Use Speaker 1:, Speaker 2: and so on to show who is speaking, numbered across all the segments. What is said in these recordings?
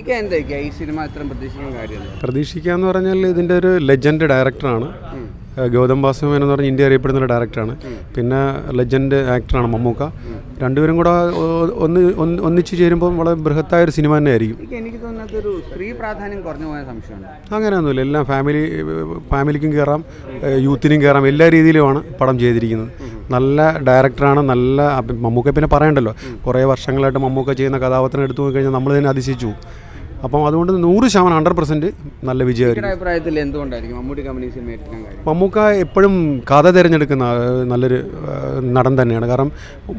Speaker 1: ഇക്ക എന്താ ഈ സിനിമ ഇത്രയും പ്രതീക്ഷിക്കാൻ കാര്യം
Speaker 2: പ്രതീക്ഷിക്കുക എന്ന് പറഞ്ഞാൽ ഇതിന്റെ ഒരു ലെജൻഡ് ഡയറക്ടറാണ്. ഗൗതം വാസുമേൻ എന്ന് പറഞ്ഞ ഇന്ത്യ അറിയപ്പെടുന്ന ഒരു ഡയറക്ടറാണ് പിന്നെ ലെജൻഡ് ആക്ടറാണ് മമ്മൂക്ക. രണ്ടുപേരും കൂടെ ഒന്ന് ഒന്നിച്ചു ചേരുമ്പോൾ വളരെ ബൃഹത്തായ ഒരു സിനിമ തന്നെ ആയിരിക്കും
Speaker 1: ഇക്ക എനിക്ക് തോന്നുന്നത് ഒരു സ്ത്രീ പ്രാധാന്യം കുറഞ്ഞു പോയ സംശയമാണ്.
Speaker 2: അങ്ങനെയൊന്നുമില്ല. എല്ലാം ഫാമിലി ഫാമിലിക്കും കയറാം യൂത്തിനും കയറാം. എല്ലാ രീതിയിലുമാണ് പടം ചെയ്തിരിക്കുന്നത്. നല്ല ഡയറക്ടറാണ് നല്ല മമ്മൂക്കെ പിന്നെ പറയണ്ടല്ലോ കുറേ വർഷങ്ങളായിട്ട് മമ്മൂക്ക ചെയ്യുന്ന കഥാപാത്രം എടുത്തു നോക്കി കഴിഞ്ഞാൽ നമ്മൾ തന്നെ അതിശയിച്ചു. അപ്പം അതുകൊണ്ട് നൂറ് ശതമാനം ഹൺഡ്രഡ് പെർസെന്റ് നല്ല വിജയമായിരിക്കും.
Speaker 1: അഭിപ്രായത്തിൽ എന്തുകൊണ്ടായിരിക്കും മമ്മൂട്ടി കമ്പനി സിനിമ എടുക്കാൻ കാര്യം?
Speaker 2: മമ്മൂക്ക എപ്പോഴും കഥ തിരഞ്ഞെടുക്കുന്ന നല്ലൊരു നടൻ തന്നെയാണ്. കാരണം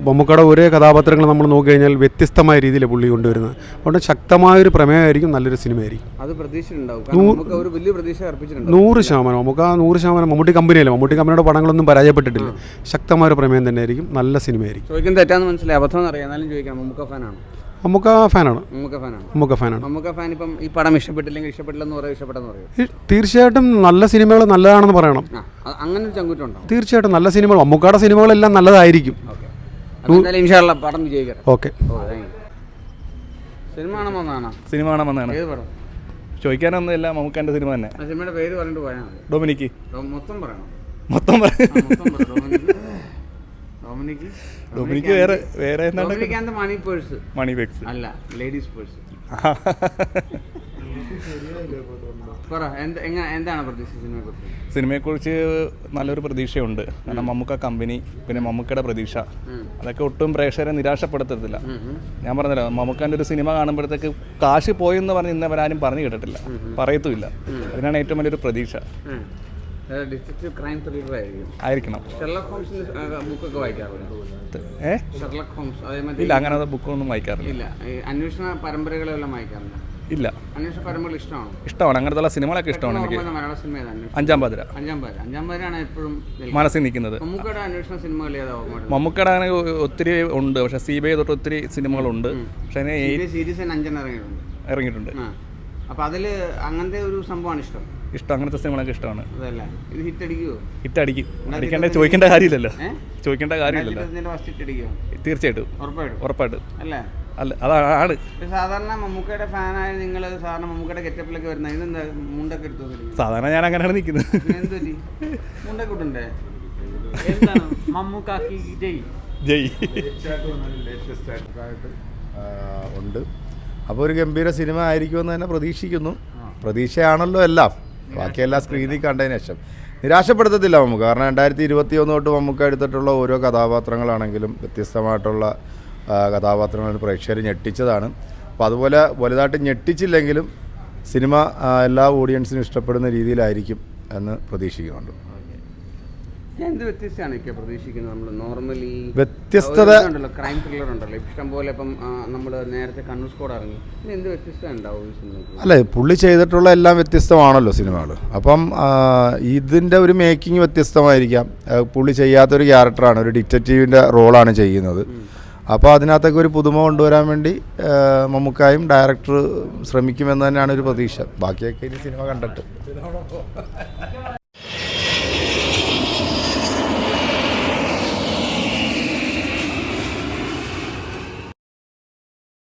Speaker 2: മമ്മൂക്കയുടെ ഒരേ കഥാപാത്രങ്ങൾ നമ്മൾ നോക്കിക്കഴിഞ്ഞാൽ വ്യത്യസ്തമായ രീതിയിൽ പുള്ളി കൊണ്ടുവരുന്നത്. അതുകൊണ്ട് ശക്തമായൊരു പ്രമേയമായിരിക്കും നല്ലൊരു സിനിമയായിരിക്കും.
Speaker 1: അത് പ്രതീക്ഷയുണ്ടാവും നമുക്ക്
Speaker 2: നൂറ് ശതമാനം. മമ്മൂക്ക നൂറ് ശതമാനം മമ്മൂട്ടി കമ്പനിയല്ല? മമ്മൂട്ടി കമ്പനിയുടെ പടങ്ങളൊന്നും പരാജയപ്പെട്ടിട്ടില്ല. ശക്തമായൊരു പ്രമേയം തന്നെയായിരിക്കും നല്ല സിനിമയായിരിക്കും.
Speaker 1: ചോദിക്കുന്നത് തെറ്റാന്ന് മനസ്സിലായി. അബദ്ധം എന്നറിയാം. എന്നാലും ചോദിക്കാം. മമ്മൂക്ക ഫാനാണ്.
Speaker 2: മമ്മൂക്ക ഫാനാണ്.
Speaker 1: മമ്മൂക്ക ഫാനാണ്.
Speaker 2: മമ്മൂക്ക ഫാനാണ്.
Speaker 1: മമ്മൂക്ക ഫാൻ ഇപ്പം ഈ പടം ഇഷ്ടപ്പെട്ടില്ലെങ്കിൽ ഇഷ്ടപ്പെട്ടില്ലെന്ന് പറയും ഇഷ്ടപ്പെട്ടെന്ന് പറയും.
Speaker 2: ഈ തീർച്ചയായിട്ടും നല്ല സിനിമകൾ നല്ലതാണെന്ന് പറയണം.
Speaker 1: ആ അത് അങ്ങനെ ഒരു ചങ്കുറ്റുണ്ടോ
Speaker 2: തീർച്ചയായിട്ടും നല്ല സിനിമകൾ മമ്മൂക്കയുടെ സിനിമകളെല്ലാം നല്ലതായിരിക്കും.
Speaker 1: ഓക്കെ. അപ്പോൾ എന്തായാലും ഇൻഷാല്ല പടം വിജയിക്കട്ടെ.
Speaker 2: ഓക്കെ.
Speaker 1: ഓ താങ്ക് യു സിനിമ കാണാൻ വന്നതാണ്
Speaker 3: സിനിമ കാണാമെന്നാണ്
Speaker 1: ഏത് പടം?
Speaker 3: ചോദിക്കാനൊന്നുമില്ല മമ്മൂക്കാന്റെ സിനിമ തന്നെ.
Speaker 1: ആ സിനിമയുടെ പേര് പറഞ്ഞിട്ട് പോയാൽ മതി.
Speaker 3: ഡൊമിനിക്ക്.
Speaker 1: ഡോ- മൊത്തം പറയണം.
Speaker 3: മൊത്തം പറ
Speaker 1: ആ, മൊത്തം പറ. ഡൊമിനിക്ക്. ഡൊമിനിക്ക്?
Speaker 3: വേറെ വേറെ
Speaker 1: മണി പേഴ്സ്. അല്ല ലേഡീസ് പേഴ്സ്. സിനിമയെ കുറിച്ച്
Speaker 3: നല്ലൊരു പ്രതീക്ഷയുണ്ട്. കാരണം മമ്മൂക്ക കമ്പനി പിന്നെ മമ്മൂക്കയുടെ പ്രതീക്ഷ. അതൊക്കെ ഒട്ടും പ്രേക്ഷകരെ നിരാശപ്പെടുത്തത്തില്ല. ഞാൻ പറഞ്ഞല്ലോ മമ്മൂക്കാന്റെ ഒരു സിനിമ കാണുമ്പോഴത്തേക്ക് കാശ് പോയെന്ന് പറഞ്ഞ് ഇന്നവരാരും പറഞ്ഞു കേട്ടിട്ടില്ല. പറയത്തുമില്ല. അതിനാണ് ഏറ്റവും വലിയൊരു പ്രതീക്ഷ.
Speaker 1: ഡിറ്റക്റ്റീവ് ക്രൈം ത്രില്ലർ ആയിരിക്കും
Speaker 3: ആയിരിക്കണം.
Speaker 1: ഷെർലക് ഹോംസിന്റെ ബുക്കൊക്കെ വായിക്കാറുണ്ട്?
Speaker 3: ഏ?
Speaker 1: ഷെർലക് ഹോംസ് അതേമാതിരി
Speaker 3: ഇല്ല അങ്ങനത്തെ ബുക്കൊന്നും വായിക്കാറില്ല.
Speaker 1: ഇല്ല അന്വേഷണ പരമ്പരകളെല്ലാം വായിക്കാറുണ്ട്
Speaker 3: ഇല്ല.
Speaker 1: അന്വേഷണ പരമ്പരകൾ ഇഷ്ടമാണ്?
Speaker 3: ഇഷ്ടമാണ്. അങ്ങനത്തെ സിനിമകളൊക്കെ ഇഷ്ടമാണ് എനിക്ക്.
Speaker 1: മലയാള സിനിമ
Speaker 3: അഞ്ചാം പാതിര.
Speaker 1: അഞ്ചാം അഞ്ചാം എപ്പോഴും
Speaker 3: മനസ്സിൽ നിൽക്കുന്നത്.
Speaker 1: മമ്മൂക്കയുടെ അന്വേഷണ സിനിമകൾ ഏതാ ഓർമ്മ
Speaker 3: മമ്മൂക്കയുടെ അങ്ങനെ ഒത്തിരി ഉണ്ട്. പക്ഷെ സി ബി ഐ തൊട്ട് ഒത്തിരി സിനിമകളുണ്ട്. പക്ഷേ
Speaker 1: സീരീസ് അഞ്ചെണ്ണം ഇറങ്ങിയിട്ടുണ്ട്.
Speaker 3: ഇറങ്ങിയിട്ടുണ്ട്.
Speaker 1: അപ്പോൾ അപ്പൊ അതിൽ അങ്ങനത്തെ ഒരു സംഭവമാണ് ഇഷ്ടം.
Speaker 3: ഇഷ്ടം അങ്ങനത്തെ സിനിമകളൊക്കെ ഇഷ്ടമാണ്.
Speaker 1: ഹിറ്റ്
Speaker 3: അടിക്കും. അടിക്കേണ്ട ചോദിക്കേണ്ട കാര്യമില്ലല്ലോ. ചോദിക്കേണ്ട കാര്യമില്ലല്ലോ.
Speaker 1: ഫസ്റ്റ് ഹിറ്റ് അടിക്കുവോ?
Speaker 3: തീർച്ചയായിട്ടും.
Speaker 1: ഉറപ്പായിട്ടും.
Speaker 3: ഉറപ്പായിട്ട്.
Speaker 1: അല്ലേ?
Speaker 3: അല്ല അതാണ്
Speaker 1: സാധാരണ മമ്മൂക്കയുടെ ഫാനായ നിങ്ങൾ സാധാരണ മമ്മൂക്കയുടെ ഗെറ്റപ്പിലൊക്കെ വരുന്ന ഇതെന്താ മുണ്ടൊക്കെ എടുത്തു
Speaker 3: സാധാരണ ഞാൻ അങ്ങനെയാണ് നിൽക്കുന്നത്.
Speaker 1: എന്തൊരു പറ്റി? മുണ്ടൊക്കെ ഇട്ടുണ്ടേ?
Speaker 4: എന്താണ്? മമ്മൂക്കാക്കി ജയ്.
Speaker 3: ജയ്.
Speaker 5: ഉണ്ട്. അപ്പോൾ ഒരു ഗംഭീര സിനിമ ആയിരിക്കുമെന്ന് തന്നെ പ്രതീക്ഷിക്കുന്നു. പ്രതീക്ഷയാണല്ലോ എല്ലാം. ബാക്കിയെല്ലാം സ്ക്രീനിൽ കണ്ടതിന് ശേഷം. നിരാശപ്പെടുത്തത്തില്ല നമുക്ക്. കാരണം രണ്ടായിരത്തി ഇരുപത്തി ഒന്ന് തൊട്ട് നമുക്ക് എടുത്തിട്ടുള്ള ഓരോ കഥാപാത്രങ്ങളാണെങ്കിലും വ്യത്യസ്തമായിട്ടുള്ള കഥാപാത്രങ്ങൾ പ്രേക്ഷകർ ഞെട്ടിച്ചതാണ്. അപ്പോൾ അതുപോലെ വലുതായിട്ട് ഞെട്ടിച്ചില്ലെങ്കിലും സിനിമ എല്ലാ ഓഡിയൻസിനും ഇഷ്ടപ്പെടുന്ന രീതിയിലായിരിക്കും എന്ന് പ്രതീക്ഷിക്കുന്നുണ്ട്.
Speaker 1: എന്ത് വ്യത്യസ്തമാണ് ഒക്കെ പ്രതീക്ഷിക്കുന്നത്. നമ്മൾ നോർമലി
Speaker 5: വ്യത്യസ്തത
Speaker 1: ഉണ്ടല്ലോ ക്രൈം ത്രില്ലർ ഉണ്ടല്ലോ. ഇഷ്ടം പോലെ ഇപ്പം നമ്മൾ നേരത്തെ കണ്ണൂർ സ്കോഡ് ഇറങ്ങി. ഇനി എന്ത് വ്യത്യസ്തത ഉണ്ടാവും ഈ
Speaker 5: അല്ല പുള്ളി ചെയ്തിട്ടുള്ള എല്ലാം വ്യത്യസ്തമാണല്ലോ സിനിമകൾ അപ്പം ഇതിന്റെ ഇതിന്റെ ഒരു മേക്കിംഗ് വ്യത്യസ്തമായിരിക്കാം. പുള്ളി ചെയ്യാത്തൊരു ക്യാരക്ടറാണ് ഒരു ഡിറ്റക്റ്റീവിന്റെ റോളാണ് ചെയ്യുന്നത്. അപ്പോൾ അതിനകത്തൊക്കെ ഒരു പുതുമ കൊണ്ടുവരാൻ വേണ്ടി മമ്മൂക്കായും ഡയറക്ടർ ശ്രമിക്കുമെന്ന് തന്നെയാണ് ഒരു പ്രതീക്ഷ. ബാക്കിയൊക്കെ ഇനി സിനിമ കണ്ടിട്ട്.